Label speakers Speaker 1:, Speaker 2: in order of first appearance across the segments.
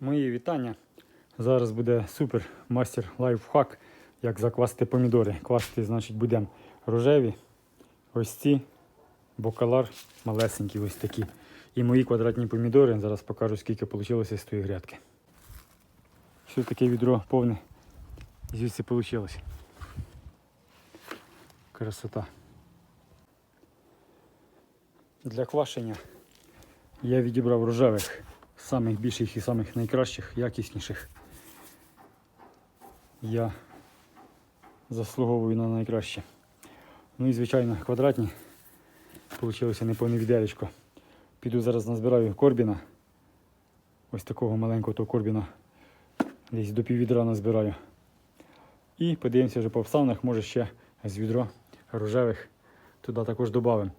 Speaker 1: Мої вітання. Зараз буде супер мастер лайфхак, як заквасити помідори. Квасити, значить, будемо рожеві, ось ці, бокалар малесенькі, ось такі. І мої квадратні помідори. Зараз покажу, скільки вийшло з тої грядки. Що таке відро повне звідси вийшло. Красота. Для квашення я відібрав рожевих, самих більших і самих найкращих, якісніших. Я заслуговую на найкраще. Ну і звичайно квадратні. Получилося неповне відеречко. Піду зараз назбираю корбіна. Ось такого маленького того корбіна. Десь до піввідра назбираю. І подивимося вже по обставинах, може ще з відро рожевих туди також додамо.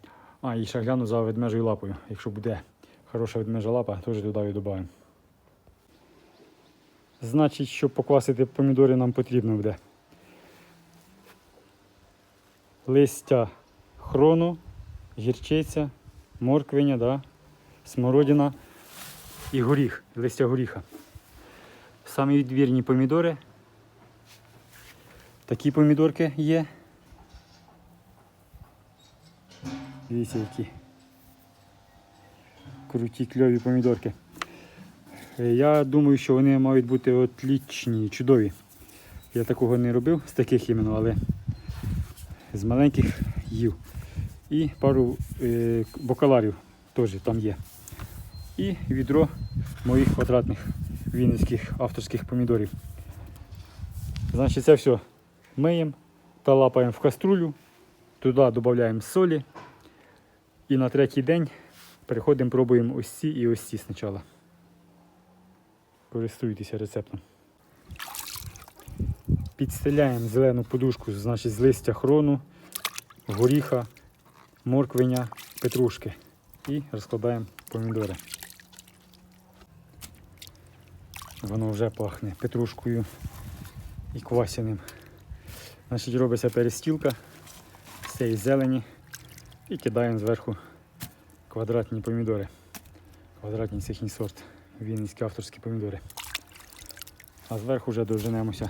Speaker 1: А, і ще гляну за ведмежою лапою. Якщо буде хороша лапа, теж туди і додамо. Значить, щоб поквасити помідори, нам потрібно буде листя хрону, гірчиця, морквиня, да, смородина і горіх, листя горіха. Самі відвірні помідори. Такі помідорки є. Дивіться, які круті кльові помідорки. Е, Я думаю, що вони мають бути отлічні, чудові. Я такого не робив з таких іменно, але з маленьких їв. І пару е, бокаларів теж там є. І відро моїх квадратних вінницьких авторських помідорів. Значить, це все миємо та лапаємо в каструлю, туди додаємо солі. І на третій день переходимо, пробуємо ось ці і ось ці спочатку. Користуйтеся рецептом. Підстеляємо зелену подушку, значить з листя хрону, горіха, морквиня, петрушки. І розкладаємо помідори. Воно вже пахне петрушкою і квасяним. Значить, робиться перестілка з цієї зелені і кидаємо зверху квадратні помідори. Квадратні сихній сорт. Вінницькі авторські помідори. А зверху вже доженемося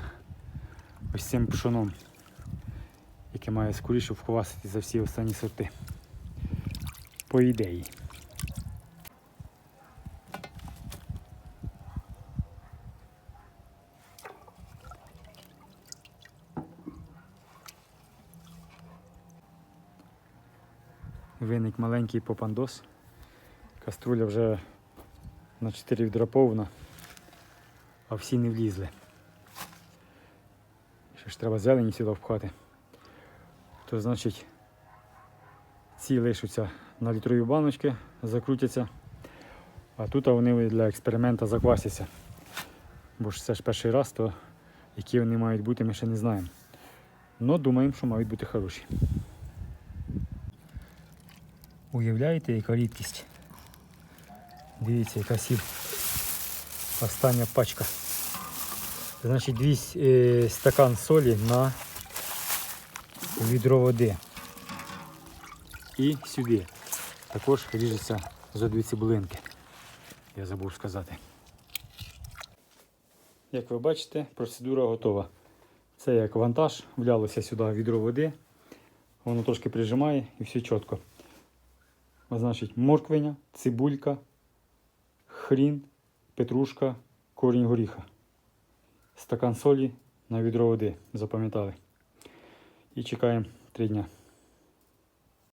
Speaker 1: ось цим пшоном, яке має скоріше вквасити за всі останні сорти. По ідеї. Виник маленький попандос. Каструля вже на 4 відра повна, а всі не влізли. Ще ж треба зелені сюди впхати. То значить ці лишаться на літрові баночки, закрутяться, а тут вони для експерименту заквасяться. Бо ж це ж перший раз, то які вони мають бути, ми ще не знаємо. Ну, думаємо, що мають бути хороші. Уявляєте, яка рідкість? Дивіться, яка сіль. Остання пачка. Значить, дві е, стакан солі на відро води. І сюди. Також ріжеться за дві цибулинки. Я забув сказати. Як ви бачите, процедура готова. Це як вантаж, влялося сюди відро води. Воно трошки прижимає і все чітко. Значить, морквиня, цибулька, хрін, петрушка, корінь горіха. Стакан солі на відро води. Запам'ятали. І чекаємо три дня.